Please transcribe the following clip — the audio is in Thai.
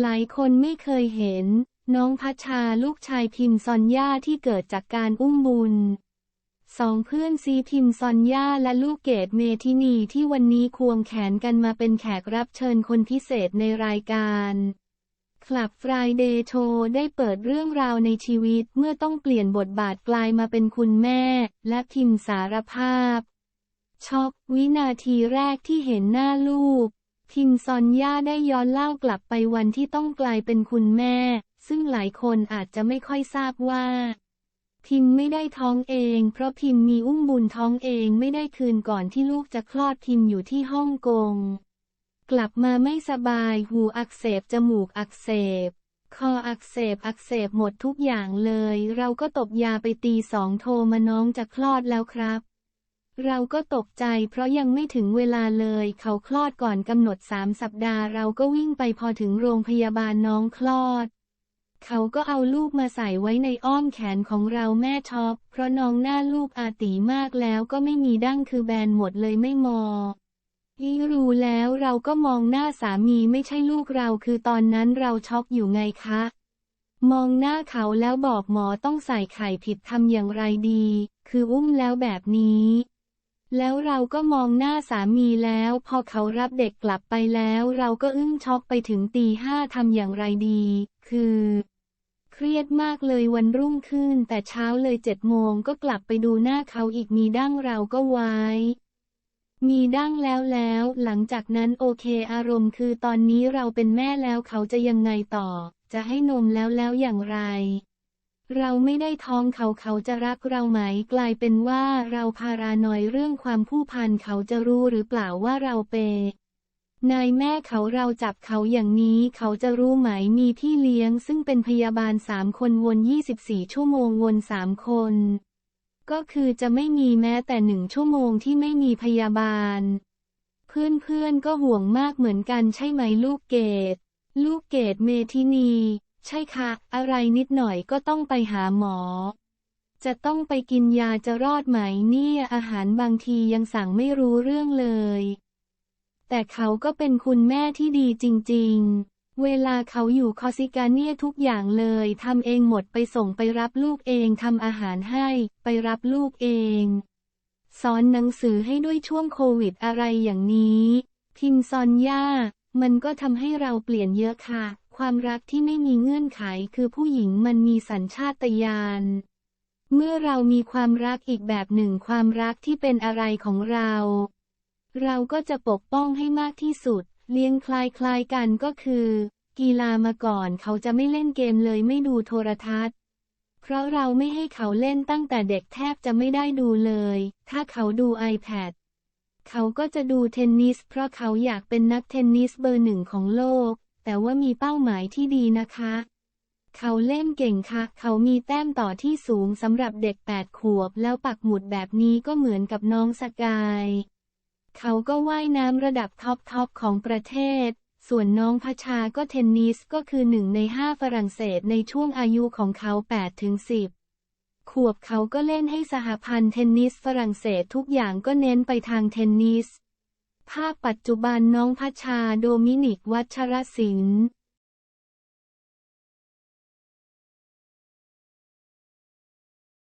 หลายคนไม่เคยเห็น น้องพัชชาลูกชายพิมซอนย่าที่เกิดจากการอุ้มบุญสองเพื่อนซีพิมซอนย่าและลูกเกดเมทินีที่วันนี้ควงแขนกันมาเป็นแขกรับเชิญคนพิเศษในรายการคลับฟรายเดย์โชว์ได้เปิดเรื่องราวในชีวิตเมื่อต้องเปลี่ยนบทบาทกลายมาเป็นคุณแม่ และพิมสารภาพ ช็อกวินาทีแรกที่เห็นหน้าลูก พิมซอนย่าได้ย้อนเล่ากลับไปวันที่ต้องกลายเป็นคุณแม่ ซึ่งหลายคนอาจจะไม่ค่อยทราบว่า พิมไม่ได้ท้องเอง เพราะพิมมีอุ้มบุญท้องเองไม่ได้คืนก่อนที่ลูกจะคลอดพิมอยู่ที่ฮ่องกง กลับมาไม่สบายหูอักเสบจมูกอักเสบ คออักเสบอักเสบหมดทุกอย่างเลย เราก็ตบยาไปตีสองโทรมาน้องจะคลอดแล้วครับ เราก็ตกใจเพราะยังไม่ถึงเวลาเลย เขาคลอดก่อนกำหนดสามสัปดาห์เราก็วิ่งไปพอถึงโรงพยาบาลน้องคลอด เขาก็เอาลูกมาใส่ไว้ในอ้อมแขนของเราแม่ช็อกเพราะน้องหน้าลูกอาตีมากแล้วก็ไม่มีดั้งคือแบนหมดเลยไม่มออีรู้แล้วเราก็มองหน้าสามีไม่ใช่ลูกเราคือตอนนั้นเราช็อกอยู่ไงคะ มองหน้าเขาแล้วบอกหมอต้องใส่ไข่ผิดทำอย่างไรดี คืออุ้มแล้วแบบนี้ แล้วเราก็มองหน้าสามีแล้ว พอเขารับเด็กกลับไปแล้ว เราก็อึ้งช็อกไปถึงตีห้าทำอย่างไรดี คือ เครียดมากเลยวันรุ่งขึ้น แต่เช้าเลยเจ็ดโมงก็กลับไปดูหน้าเขาอีกมีดั้งเราก็ไว้ มีดั้งแล้วแล้ว หลังจากนั้นโอเคอารมณ์คือตอนนี้เราเป็นแม่แล้วเขาจะยังไงต่อ จะให้นมแล้วแล้วอย่างไร เราไม่ได้ท้องเขาเขาจะรักเราไหมกลายเป็นว่าเราพารานอยเรื่องความผู้พันเขาจะรู้หรือเปล่าว่าเราเปนายแม่เขาเราจับเขาอย่างนี้เขาจะรู้ไหมมีพี่เลี้ยง ซึ่งเป็นพยาบาลสามคนวน 24 ชั่วโมงวนสามคน ก็คือจะไม่มีแม้แต่หนึ่งชั่วโมงที่ไม่มีพยาบาล เพื่อนๆก็ห่วงมากเหมือนกันใช่ไหมลูกเกดลูกเกดเมทินี ใช่ค่ะ อะไรนิดหน่อยก็ต้องไปหาหมอ จะต้องไปกินยาจะรอดไหมเนี่ยอาหารบางทียังสั่งไม่รู้เรื่องเลย แต่เขาก็เป็นคุณแม่ที่ดีจริง ๆ เวลาเขาอยู่คอสิกาเนี่ยทุกอย่างเลยทำเองหมดไปส่งไปรับลูกเองทำอาหารให้ ไปรับลูกเอง สอนหนังสือให้ด้วยช่วงโควิดอะไรอย่างนี้ พิมซอนย่า มันก็ทำให้เราเปลี่ยนเยอะค่ะ ความรักที่ไม่มีเงื่อนไขคือผู้หญิงมันมีสัญชาตญาณ เมื่อเรามีความรักอีกแบบหนึ่งความรักที่เป็นอะไรของเรา เราก็จะปกป้องให้มากที่สุด เลี้ยงคลายๆกันก็คือ กีฬามาก่อนเขาจะไม่เล่นเกมเลยไม่ดูโทรทัศน์ เพราะเราไม่ให้เขาเล่นตั้งแต่เด็กแทบจะไม่ได้ดูเลย ถ้าเขาดู iPad เขาก็จะดูเทนนิสเพราะเขาอยากเป็นนักเทนนิสเบอร์หนึ่งของโลก แต่ว่ามีเป้าหมายที่ดีนะคะ เขาเล่นเก่งค่ะ เขามีแต้มต่อที่สูงสำหรับเด็กแปดขวบ แล้วปักหมุดแบบนี้ก็เหมือนกับน้องสกาย เขาก็ว่ายน้ำระดับท็อปทอปของประเทศ ส่วนน้องพชาก็เทนนิสก็คือหนึ่งในห้าฝรั่งเศสในช่วงอายุของเขา8ถึง10ขวบเขาก็เล่นให้สหพันธ์เทนนิสฝรั่งเศสทุกอย่างก็เน้นไปทางเทนนิส ภาพปัจจุบันน้องพัชชาโดมินิกวัชรศิลป์